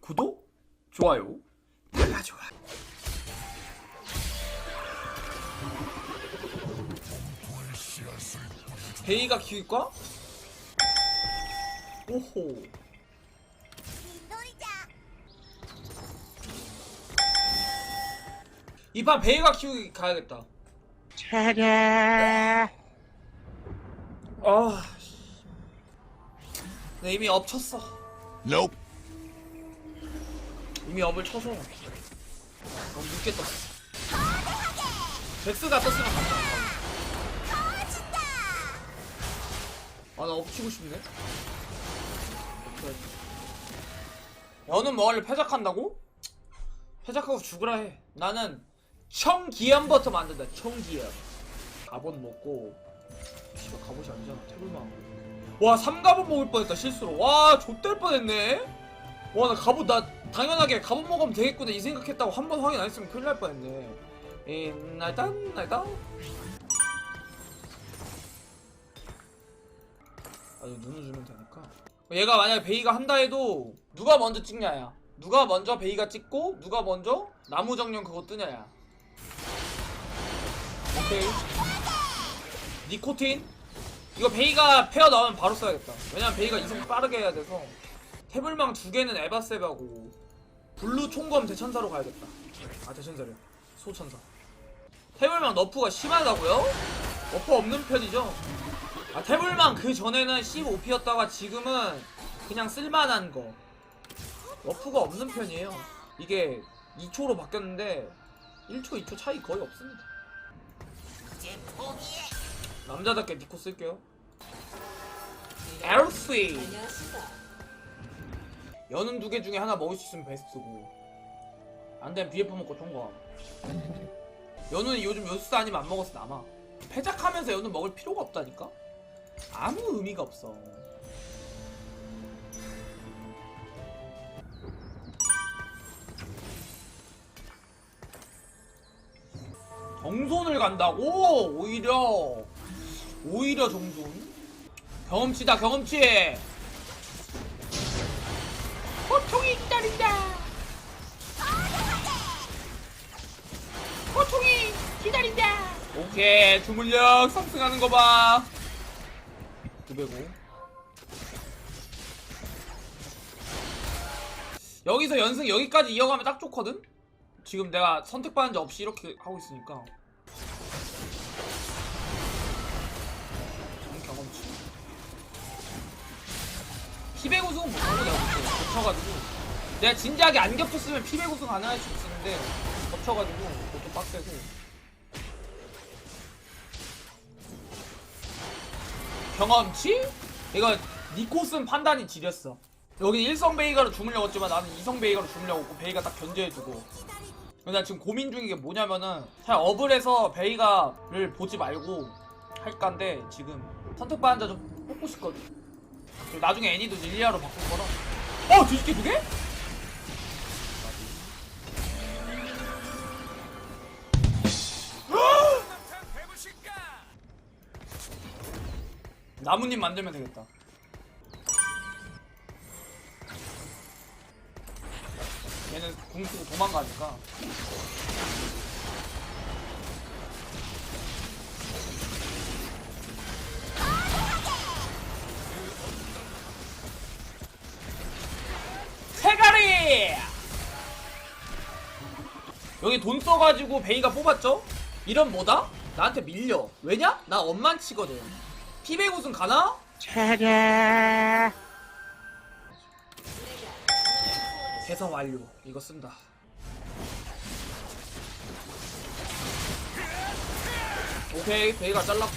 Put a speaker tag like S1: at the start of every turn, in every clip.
S1: 구독, 좋아요, 달라줘라. 베이가 키울까? 오호. 이판 베이가 키우기 가야겠다. 아, 씨. 나 이미 엎쳤어.
S2: Nope.
S1: 이미 업을 쳐서 너무 늦게 떴어. 잭스가 떴으면 갔다. 아, 나 엎치고 싶네. 너는 뭐할래? 패작한다고? 패작하고 죽으라 해. 나는 청기염버터 만든다. 청기염. 갑옷 먹고. 씨발 갑옷이 아니잖아. 태블망. 와, 삼갑옷 먹을 뻔했다. 실수로. 와, 좆될 뻔했네. 와 나 갑옷 나 당연하게 갑옷 먹으면 되겠구나 이 생각했다고 한 번 확인 안 했으면 큰일 날 뻔했네. 에 날단 날단? 아주 눈을 주면 되니까. 얘가 만약에 베이가 한다 해도 누가 먼저 찍냐야. 누가 먼저 베이가 찍고 누가 먼저 나무 정령 그거 뜨냐야. 오케이. 니코틴? 이거 베이가 페어 나오면 바로 써야겠다. 왜냐면 베이가 이성 빠르게 해야 돼서 태블망 두 개는 에바세바고 블루 총검 대천사로 가야겠다. 아 대천사래. 소천사. 태블망 너프가 심하다고요? 너프 없는 편이죠? 아 태블망 그 전에는 15P였다가 지금은 그냥 쓸만한 거. 너프가 없는 편이에요. 이게 2초로 바뀌었는데 1초, 2초 차이 거의 없습니다. 남자답게 니코 쓸게요. 엘피 연은 두 개 중에 하나 먹을 수 있으면 베스트고. 안 되면 BF 먹고 통과 연은 요즘 연수사 아니면 안 먹어서 남아. 패작하면서 연은 먹을 필요가 없다니까? 아무 의미가 없어. 정손을 간다고? 오히려. 오히려 정손. 경험치다 경험치 기다린다. 호통이 기다린다. 오케이 주물력 상승하는 거 봐. 905. 여기서 연승 여기까지 이어가면 딱 좋거든. 지금 내가 선택받은 적 없이 이렇게 하고 있으니까. 좋은 경험치. 피백 우승은 못하고 내가 못해. 겹쳐가지고. 내가 진지하게 안 겹쳤으면 피백 우승 가능할 수 있었는데, 겹쳐가지고, 그것도 빡세고. 경험치? 이거, 니코스는 판단이 지렸어. 여기 일성 베이가로 주물려었지만 나는 이성 베이가로 주물려고 베이가 딱 견제해주고. 근데 나 지금 고민 중인 게 뭐냐면은, 잘 업을 해서 베이가를 보지 말고 할까인데, 지금 선택받은 자좀 뽑고 싶거든. 나중에 애니도 릴리아로 바꾼 거라. 어, 뒤집게 두 개? 나뭇잎 만들면 되겠다. 얘는 궁 쓰고 도망가니까. 세가리! 여기 돈 써가지고 베이가 뽑았죠? 이런 뭐다? 나한테 밀려. 왜냐? 나 엄만 치거든. 피백 우승 가나? 개성 완료. 이거 쓴다. 오케이, 베이가 잘랐고.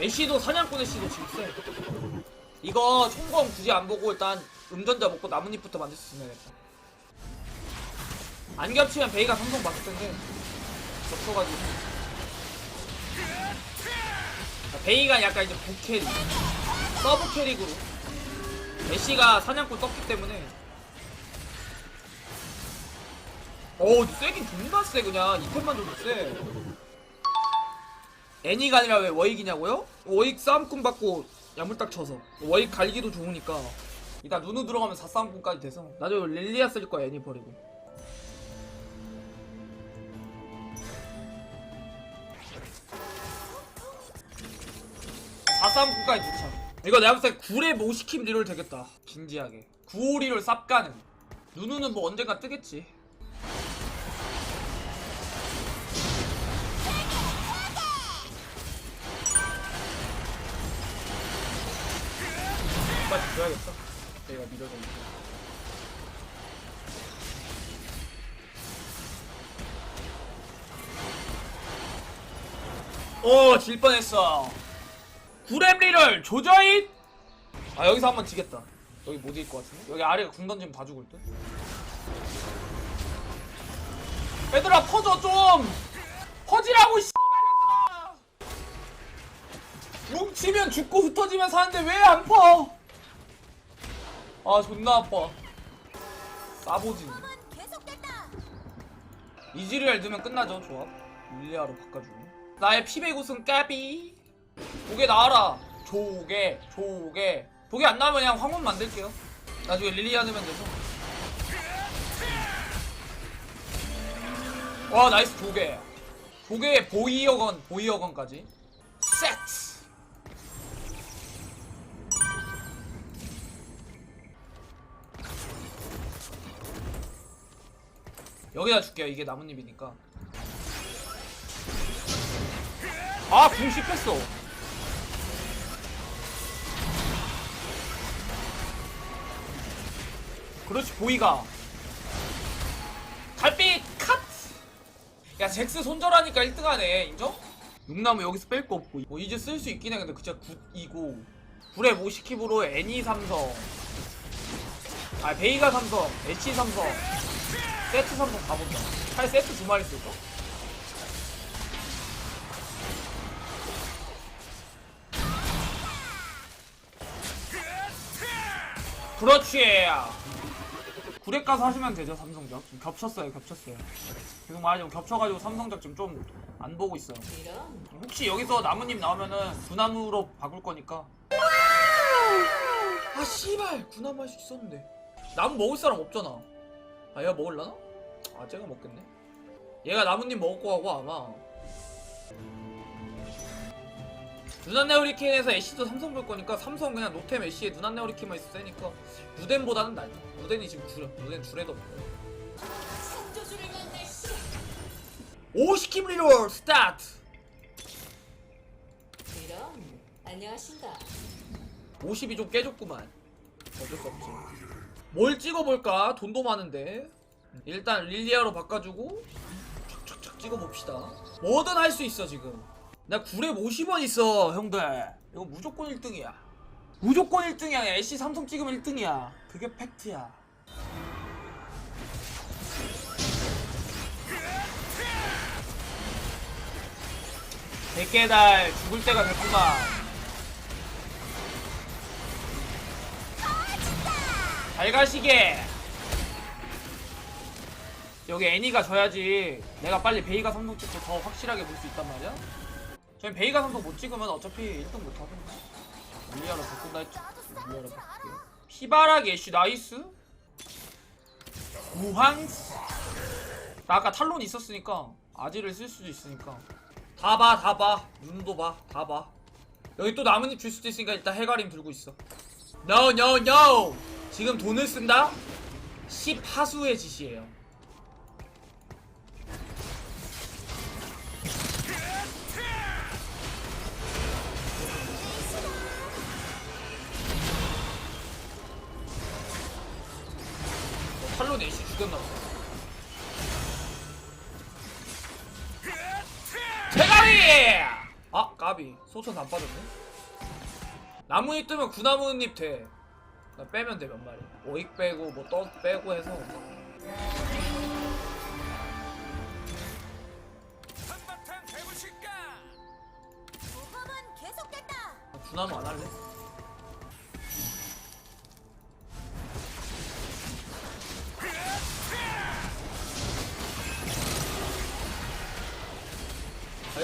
S1: 애쉬도 사냥꾼 애쉬도 지금 세. 이거 총검 굳이 안 보고 일단 음전자 먹고 나뭇잎부터 만들 수 있으면. 안 겹치면 베이가 삼성 봤을 텐데. 겹쳐가지고. 자, 베이가 약간 이제 북캐리. 서브 캐릭으로. 애쉬가 사냥꾼 떴기 때문에. 어우 세긴 존나 세 그냥. 이템만 줘도 세. 애니가 아니라 왜 워익이냐고요? 워익 싸움꾼 받고 야물딱 쳐서. 워익 갈기도 좋으니까. 이따 누누 들어가면 4싸움꾼까지 돼서. 나중에 릴리아 쓸 거야 애니 버리고 싸움꾼까지 도착 이거 내가 봤을 때 9렙 50킴 리롤 되겠다 진지하게 9호 리롤 쌉가는 누누는 뭐 언젠가 뜨겠지 빨리 줘야겠다. 내가 밀어줬는데. 오, 질 뻔했어. 구렘리를 조져잇! 아, 여기서 한번 지겠다. 여기 못 이길 것 같은데? 여기 아래가 궁 던지면 다 죽을 듯? 얘들아, 퍼져, 좀! 퍼지라고, 씨발년들아! 뭉치면 죽고 흩어지면 사는데 왜 안 퍼? 아 존나 아파
S2: 계속된다.
S1: 이지리얼 넣으면 끝나죠 조합 릴리아로 바꿔주고 나의 피배구승 까비 조개 나와라. 조개 조개. 조개 안 나오면 그냥 황혼 만들게요. 나중에 릴리아 넣으면 돼서. 와 나이스 조개. 조개에 보이어건 보이어건까지. 세트 여기다 줄게요. 이게 나뭇잎이니까. 아 궁시 뺐어 그렇지 보이가. 달빛 컷 야 잭스 손절하니까 1등하네. 인정? 육나무 여기서 뺄 거 없고. 뭐 이제 쓸 수 있긴 해. 근데 그진짜 굿이고. 불에 모시킵으로 애니 삼성. 아 베이가 삼성 애쉬 삼성 세트 삼성 가본다 차라리 세트 두 마리 쓸까? 그렇지 구렉 가서 하시면 되죠 삼성작 지금 겹쳤어요 겹쳤어요. 계속 말하자면 겹쳐가지고 삼성작 지금 좀 안 보고 있어요. 혹시 여기서 나뭇잎 나오면은 구나무로 바꿀 거니까. 아 씨발. 구나무 할수 있었는데. 나무 먹을 사람 없잖아. 아 얘가 먹을라나? 아 쟤가 먹겠네. 얘가 나뭇잎 먹을 거고 아마 누난 네오리킨에서 애쉬도 삼성 볼 거니까 삼성 그냥 노템 애쉬에 누난 네오리킨만 있어 세니까 누덴보다는 낫다 누덴이 지금 줄여 누덴 줄에도 없고.
S2: 생조주를 만날 시.
S1: 50킴 리롤 스타트!
S2: 그럼 안녕하신가.
S1: 50이 좀 깨졌구만. 어쩔 수 없지. 뭘 찍어볼까? 돈도 많은데. 일단 릴리아로 바꿔주고 촥촥촥 찍어봅시다. 뭐든 할 수 있어 지금 나 9렙 50원 있어 형들. 이거 무조건 1등이야. 무조건 1등이야. 애쉬 삼성 찍으면 1등이야. 그게 팩트야. 백개달 죽을 때가 됐구만 잘 가시게. 여기 애니가 져야지. 내가 빨리 베이가 삼성 찍고 더 확실하게 볼 수 있단 말이야 저희 베이가 삼성 못 찍으면 어차피 1등 못 하던데 밀리아로 바꾼다 했죠 밀리아로 바꿀게요. 피바라기 애쉬 나이스. 무항스 나 아까 탈론 있었으니까 아지를 쓸 수도 있으니까. 다 봐 다 봐. 눈도 봐 다 봐. 여기 또 나뭇잎 줄 수도 있으니까 일단 해가림 들고 있어. No no no. 지금 돈을 쓴다? 10하수의 짓이에요 팔로 내시 죽였나 보다 대가리! 아 까비 소천 안 빠졌네 나뭇잎 뜨면 구나무잎 돼. 나 빼면 돼 몇 마리. 오익 빼고 뭐 떠 빼고 해서
S2: 계속된다.
S1: 구나무 안 할래?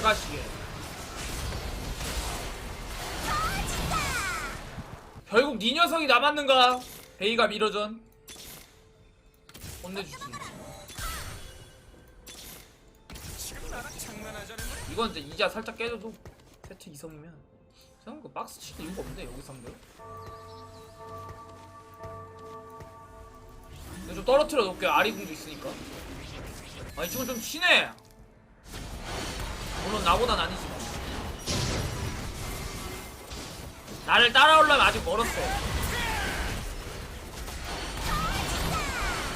S1: 가시게. 결국 니 녀석이 남았는가? 베이가 밀어전 혼내주지. 이건 이제 이자 살짝 깨져도 세트 이성이면. 저는 그 박스 칠 이유가 없는데 여기서 한대요 근데 좀 떨어뜨려 놓을게요. 아리궁도 있으니까. 아 이 친구 좀 치네 물론 나보단 아니지 만 나를 따라오려면 아직 멀었어.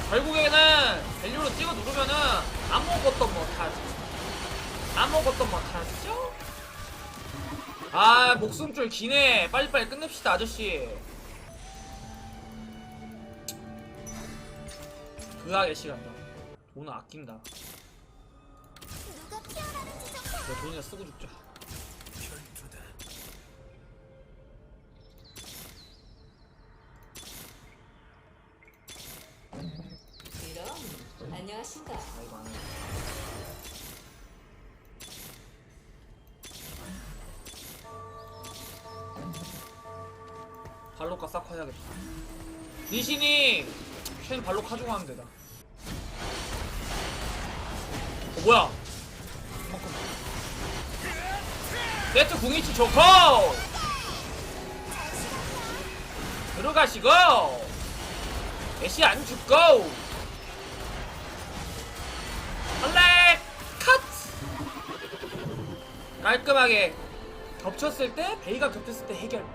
S1: 결국에는 밸류로 찍어 누르면은 아무것도 못하지. 아무것도 못하죠? 아 목숨줄 기네. 빨리빨리 끝냅시다 아저씨. 그하게 시간다 돈을 아낀다 내 돈이나 쓰고 죽자.
S2: 그럼 안녕하신가?
S1: 아 이거 안 해 발로카 싹 해야겠다 니신이 쉔 발로 가지고 하면 되다 어 뭐야 세트 궁이치 좋고! 들어가시고! 애쉬 안 죽고! 할래! 컷! 깔끔하게 겹쳤을 때 베이가 겹쳤을 때 해결